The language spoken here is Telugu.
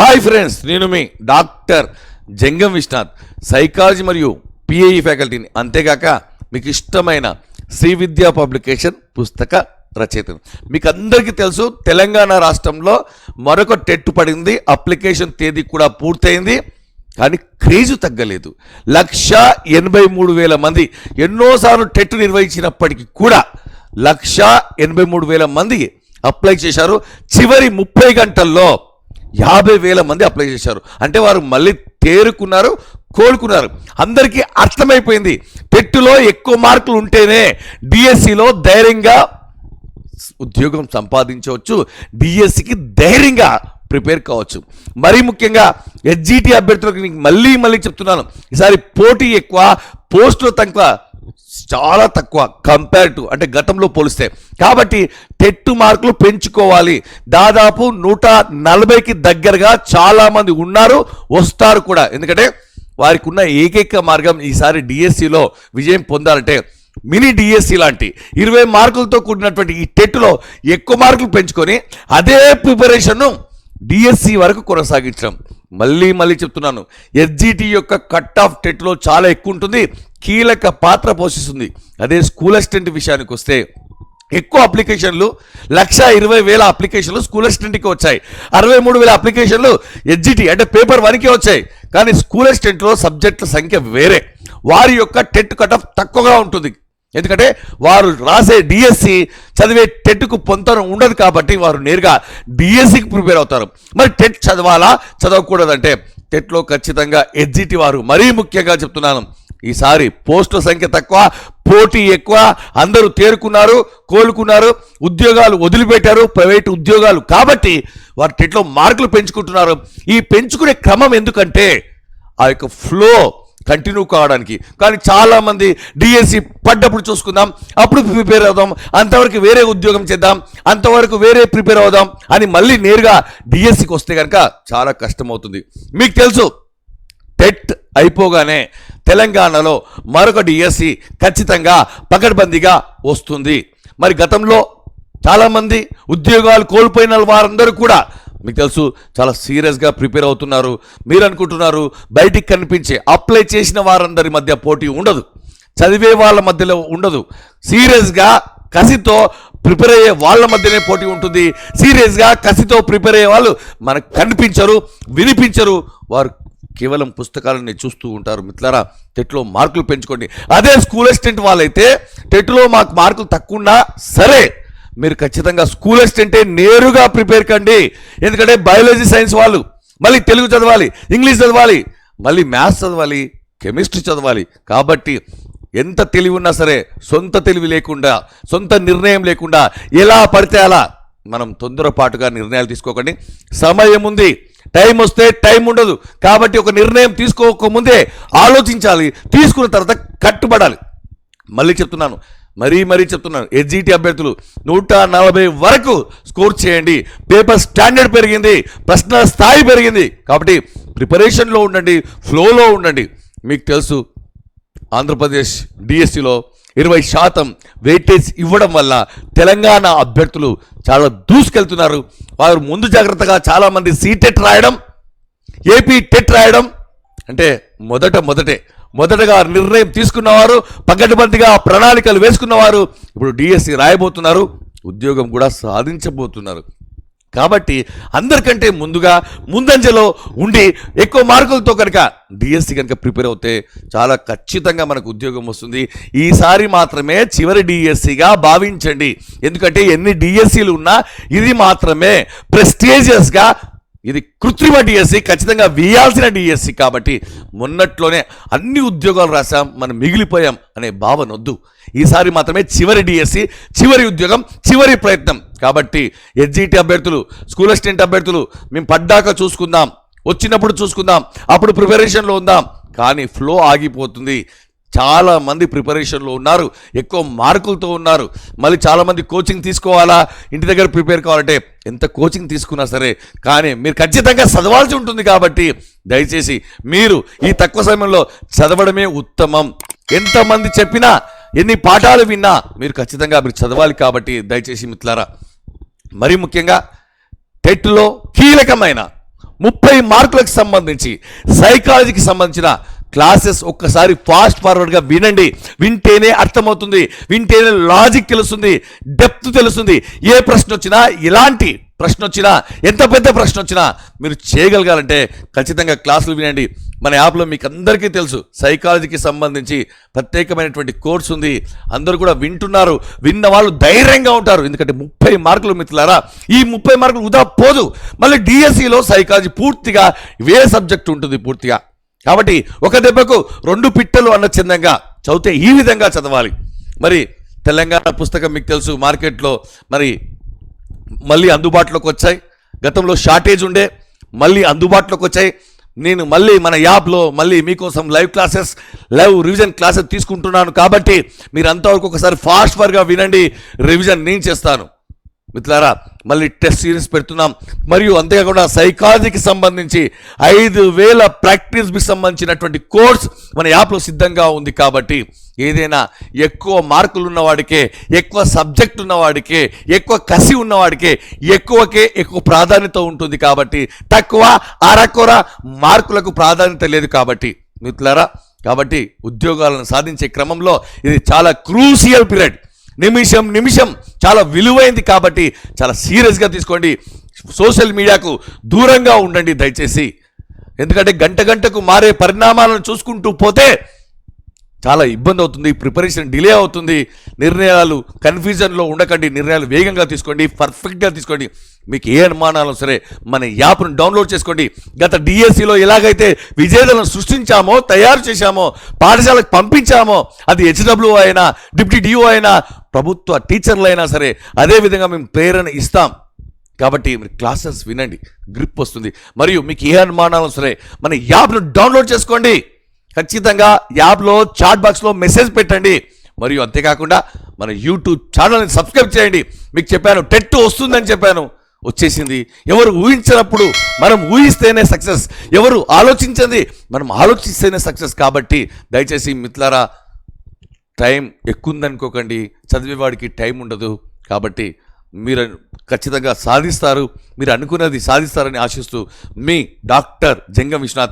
హాయ్ ఫ్రెండ్స్ నేను మీ డాక్టర్ జంగం విశ్వనాథ్. సైకాలజీ మరియు పిఏఈ ఫ్యాకల్టీని అంతేగాక మీకు ఇష్టమైన శ్రీ విద్యా పబ్లికేషన్ పుస్తక రచయితను మీకు అందరికీ తెలుసు తెలంగాణ రాష్ట్రంలో మరొక టెట్ పడింది అప్లికేషన్ తేదీ కూడా పూర్తయింది కానీ క్రేజు తగ్గలేదు. లక్ష ఎనభై మూడు వేల మంది ఎన్నోసార్లు టెట్ నిర్వహించినప్పటికీ కూడా లక్ష ఎనభై మూడు వేల మంది అప్లై చేశారు. చివరి ముప్పై గంటల్లో యాభై వేల మంది అప్లై చేశారు. అంటే వారు మళ్ళీ తేరుకున్నారు కోలుకున్నారు. అందరికీ అర్థమైపోయింది. పెట్టులో ఎక్కువ మార్కులు ఉంటేనే డిఎస్సిలో ధైర్యంగా ఉద్యోగం సంపాదించవచ్చు. డిఎస్సికి ధైర్యంగా ప్రిపేర్ కావచ్చు. మరీ ముఖ్యంగా ఎస్జిటి అభ్యర్థులకు నీకు మళ్ళీ మళ్ళీ చెప్తున్నాను. ఈసారి పోటీ ఎక్కువ పోస్టులు తక్కువ చాలా తక్కువ కంపేర్ టు అంటే గతంలో పోలిస్తే. కాబట్టి టెట్టు మార్కులు పెంచుకోవాలి. దాదాపు నూట నలభైకి దగ్గరగా చాలామంది ఉన్నారు వస్తారు కూడా. ఎందుకంటే వారికి ఉన్న ఏకైక మార్గం ఈసారి డిఎస్సిలో విజయం పొందాలంటే మినీ డిఎస్సి లాంటి ఇరవై మార్కులతో కూడినటువంటి ఈ టెట్లో ఎక్కువ మార్కులు పెంచుకొని అదే ప్రిపరేషన్ను డిఎస్సి వరకు కొనసాగించడం. మళ్ళీ మళ్ళీ చెప్తున్నాను ఎస్జిటి యొక్క కట్ ఆఫ్ టెట్లో చాలా ఎక్కువ ఉంటుంది. కీలక పాత్ర పోషిస్తుంది. అదే స్కూల్ అసిస్టెంట్ విషయానికి వస్తే ఎక్కువ అప్లికేషన్లు లక్ష ఇరవై వేల అప్లికేషన్లు స్కూల్ అసిస్టెంట్కి వచ్చాయి. అరవై మూడు వేల అప్లికేషన్లు ఎస్జిటి అంటే పేపర్ వన్కే వచ్చాయి. కానీ స్కూల్ అసిస్టెంట్లో సబ్జెక్టుల సంఖ్య వేరే. వారి యొక్క టెట్ కట్ ఆఫ్ తక్కువగా ఉంటుంది. ఎందుకంటే వారు రాసే డిఎస్సి చదివే టెట్కు పొంతన ఉండదు కాబట్టి వారు నేరుగా డిఎస్సికి ప్రిపేర్ అవుతారు. మరి టెట్ చదవాలా? చదవకూడదంటే టెట్లో ఖచ్చితంగా ఎడ్జిటి వారు మరీ ముఖ్యంగా చెప్తున్నాను. ఈసారి పోస్టుల సంఖ్య తక్కువ పోటీ ఎక్కువ అందరూ తేరుకున్నారు కోలుకున్నారు ఉద్యోగాలు వదిలిపెట్టారు ప్రైవేట్ ఉద్యోగాలు కాబట్టి వారు టెట్లో మార్కులు పెంచుకుంటున్నారు. ఈ పెంచుకునే క్రమం ఎందుకంటే ఆ యొక్క ఫ్లో కంటిన్యూ కావడానికి. కానీ చాలామంది డిఎస్సి పడ్డప్పుడు చూసుకుందాం అప్పుడు ప్రిపేర్ అవుదాం అంతవరకు వేరే ఉద్యోగం చేద్దాం అంతవరకు వేరే ప్రిపేర్ అవుదాం అని మళ్ళీ నేరుగా డిఎస్సికి వస్తే కనుక చాలా కష్టం అవుతుంది మీకు తెలుసు టెట్ అయిపోగానే తెలంగాణలో మరొక డిఎస్సి ఖచ్చితంగా పకడ్బందీగా వస్తుంది. మరి గతంలో చాలామంది ఉద్యోగాలు కోల్పోయిన వారందరూ కూడా మీకు తెలుసు చాలా సీరియస్గా ప్రిపేర్ అవుతున్నారు. మీరు అనుకుంటున్నారు బయటికి కనిపించే అప్లై చేసిన వారందరి మధ్య పోటీ ఉండదు. చదివే వాళ్ళ మధ్యలో ఉండదు. సీరియస్గా కసితో ప్రిపేర్ అయ్యే వాళ్ళ మధ్యనే పోటీ ఉంటుంది. సీరియస్గా కసితో ప్రిపేర్ అయ్యే వాళ్ళు మనకు కనిపించరు వినిపించరు. వారు కేవలం పుస్తకాలని చూస్తూ ఉంటారు. మిత్రులారా టెట్లో మార్కులు పెంచుకోండి. అదే స్కూల్ అసిస్టెంట్ వాళ్ళైతే టెట్లో మాకు మార్కులు తక్కువన్నా సరే మీరు ఖచ్చితంగా స్కూల్ అసిస్టెంటే నేరుగా ప్రిపేర్ కండి. ఎందుకంటే బయాలజీ సైన్స్ వాళ్ళు మళ్ళీ తెలుగు చదవాలి ఇంగ్లీష్ చదవాలి మళ్ళీ మ్యాథ్స్ చదవాలి కెమిస్ట్రీ చదవాలి. కాబట్టి ఎంత తెలివి ఉన్నా సరే సొంత తెలివి లేకుండా సొంత నిర్ణయం లేకుండా ఎలా పడితే అలా మనం తొందరపాటుగా నిర్ణయాలు తీసుకోకండి. సమయం ఉంది. టైం వస్తే టైం ఉండదు. కాబట్టి ఒక నిర్ణయం తీసుకోకముందే ఆలోచించాలి. తీసుకున్న తర్వాత కట్టుబడాలి. మళ్ళీ చెప్తున్నాను. మరీ మరీ చెప్తున్నాను. ఎస్జిటి అభ్యర్థులు నూట నలభై వరకు స్కోర్ చేయండి. పేపర్ స్టాండర్డ్ పెరిగింది. ప్రశ్న స్థాయి పెరిగింది. కాబట్టి ప్రిపరేషన్లో ఉండండి. ఫ్లోలో ఉండండి. మీకు తెలుసు ఆంధ్రప్రదేశ్ డిఎస్సిలో ఇరవై శాతం వెయిటేజ్ ఇవ్వడం వల్ల తెలంగాణ అభ్యర్థులు చాలా దూసుకెళ్తున్నారు. వారు ముందు జాగ్రత్తగా చాలామంది సీటెట్ రాయడం ఏపీ టెట్ రాయడం అంటే మొదట మొదటే మొదటగా నిర్ణయం తీసుకున్నవారు పగడ్బందీగా ప్రణాళికలు వేసుకున్నవారు ఇప్పుడు డిఎస్సి రాయబోతున్నారు ఉద్యోగం కూడా సాధించబోతున్నారు. కాబట్టి అందరికంటే ముందుగా ముందంజలో ఉండి ఎక్కువ మార్కులతో కనుక డిఎస్సి కనుక ప్రిపేర్ అవుతే చాలా ఖచ్చితంగా మనకు ఉద్యోగం వస్తుంది. ఈసారి మాత్రమే చివరి డిఎస్సిగా భావించండి. ఎందుకంటే ఎన్ని డిఎస్సీలు ఉన్నా ఇది మాత్రమే ప్రెస్టీజియస్గా ఇది కృత్రిమ డిఎస్సి ఖచ్చితంగా వేయాల్సిన డిఎస్సి కాబట్టి మొన్నట్లోనే అన్ని ఉద్యోగాలు రాసాం మనం మిగిలిపోయాం అనే భావన వద్దు. ఈసారి మాత్రమే చివరి డిఎస్సి చివరి ఉద్యోగం చివరి ప్రయత్నం. కాబట్టి ఎస్జిటి అభ్యర్థులు స్కూల్ అసిస్టెంట్ అభ్యర్థులు మేము పడ్డాక చూసుకుందాం వచ్చినప్పుడు చూసుకుందాం అప్పుడు ప్రిపరేషన్లో ఉందాం. కానీ ఫ్లో ఆగిపోతుంది. చాలామంది ప్రిపరేషన్లో ఉన్నారు. ఎక్కువ మార్కులతో ఉన్నారు. మళ్ళీ చాలామంది కోచింగ్ తీసుకోవాలా? ఇంటి దగ్గర ప్రిపేర్ కావాలంటే ఎంత కోచింగ్ తీసుకున్నా సరే కానీ మీరు ఖచ్చితంగా చదవాల్సి ఉంటుంది కాబట్టి దయచేసి మీరు ఈ తక్కువ సమయంలో చదవడమే ఉత్తమం. ఎంతమంది చెప్పినా ఎన్ని పాఠాలు విన్నా మీరు ఖచ్చితంగా మీరు చదవాలి కాబట్టి దయచేసి మిత్రులారా. మరీ ముఖ్యంగా టెట్లో కీలకమైన ముప్పై మార్కులకు సంబంధించి సైకాలజీకి సంబంధించిన క్లాసెస్ ఒక్కసారి ఫాస్ట్ ఫార్వర్డ్గా వినండి. వింటేనే అర్థమవుతుంది. వింటేనే లాజిక్ తెలుస్తుంది. డెప్త్ తెలుస్తుంది. ఏ ప్రశ్న వచ్చినా ఎలాంటి ప్రశ్న వచ్చినా ఎంత పెద్ద ప్రశ్న వచ్చినా మీరు చేయగలగాలంటే ఖచ్చితంగా క్లాసులు వినండి. మన యాప్లో మీకు అందరికీ తెలుసు. సైకాలజీకి సంబంధించి ప్రత్యేకమైనటువంటి కోర్స్ ఉంది. అందరూ కూడా వింటున్నారు. విన్న వాళ్ళు ధైర్యంగా ఉంటారు. ఎందుకంటే ముప్పై మార్కులు మిత్రులారా ఈ ముప్పై మార్కులు ఉదా పోదు. మళ్ళీ డిఎస్సిలో సైకాలజీ పూర్తిగా వేరే సబ్జెక్ట్ ఉంటుంది పూర్తిగా. కాబట్టి ఒక దెబ్బకు రెండు పిట్టలు అన్న చందంగా చదివితే ఈ విధంగా చదవాలి. మరి తెలంగాణ పుస్తకం మీకు తెలుసు మార్కెట్లో మరి మళ్ళీ అందుబాటులోకి వచ్చాయి. గతంలో షార్టేజ్ ఉండే మళ్ళీ అందుబాటులోకి వచ్చాయి. నేను మళ్ళీ మన యాప్లో మళ్ళీ మీకోసం live classes live revision classes తీసుకుంటున్నాను కాబట్టి మీరు అంతవరకు ఒకసారి ఫాస్ట్ ఫర్గా వినండి రివిజన్ నేను చేస్తాను. మిత్రులారా మళ్ళీ టెస్ట్ సిరీస్ పెడుతున్నాం. మరియు అంతేకాకుండా సైకాలజీకి సంబంధించి ఐదు వేల ప్రాక్టీస్కి సంబంధించినటువంటి కోర్స్ మన యాప్లో సిద్ధంగా ఉంది కాబట్టి ఏదైనా ఎక్కువ మార్కులు ఉన్నవాడికే ఎక్కువ సబ్జెక్ట్ ఉన్నవాడికే ఎక్కువ కసి ఉన్నవాడికే ఎక్కువకే ఎక్కువ ప్రాధాన్యత ఉంటుంది కాబట్టి తక్కువ అరకొర మార్కులకు ప్రాధాన్యత లేదు కాబట్టి మిత్రులారా కాబట్టి ఉద్యోగాలను సాధించే క్రమంలో ఇది చాలా క్రూసియల్ పీరియడ్. నిమిషం నిమిషం. చాలా విలువైంది కాబట్టి చాలా సీరియస్గా తీసుకోండి. సోషల్ మీడియాకు దూరంగా ఉండండి దయచేసి. ఎందుకంటే గంట గంటకు మారే పరిణామాలను చూసుకుంటూ పోతే చాలా ఇబ్బంది అవుతుంది ప్రిపరేషన్ డిలే అవుతుంది. నిర్ణయాలు కన్ఫ్యూజన్లో ఉండకండి నిర్ణయాలు వేగంగా తీసుకోండి పర్ఫెక్ట్గా తీసుకోండి. మీకు ఏ అనుమానాలు సరే మన యాప్ను డౌన్లోడ్ చేసుకోండి. గత డిఎస్సిలో ఎలాగైతే విజేతలను సృష్టించామో తయారు చేశామో పాఠశాలకు పంపించామో అది హెచ్డబ్ల్యూ అయినా డిప్యూటీ డిఓ అయినా ప్రభుత్వ టీచర్లు అయినా సరే అదే విధంగా మేము ప్రేరణ ఇస్తాం. కాబట్టి మీరు క్లాసెస్ వినండి గ్రిప్ వస్తుంది. మరియు మీకు ఏ అనుమానాలు సరే మన యాప్ను డౌన్లోడ్ చేసుకోండి. ఖచ్చితంగా యాప్లో చాట్ బాక్స్లో మెసేజ్ పెట్టండి. మరియు అంతేకాకుండా మన యూట్యూబ్ ఛానల్ని సబ్స్క్రైబ్ చేయండి. మీకు చెప్పాను టెట్ వస్తుందని చెప్పాను. వచ్చేసింది. ఎవరు ఊహించినప్పుడు మనం ఊహిస్తేనే సక్సెస్ ఎవరు ఆలోచించింది మనం ఆలోచిస్తేనే సక్సెస్ కాబట్టి దయచేసి మిత్రులారా టైం ఎక్కువ ఉందనుకోకండి చదివేవాడికి టైం ఉండదు. కాబట్టి మీరు ఖచ్చితంగా సాధిస్తారు. మీరు అనుకున్నది సాధిస్తారని ఆశిస్తూ మీ డాక్టర్ జంగం విశ్వనాథ్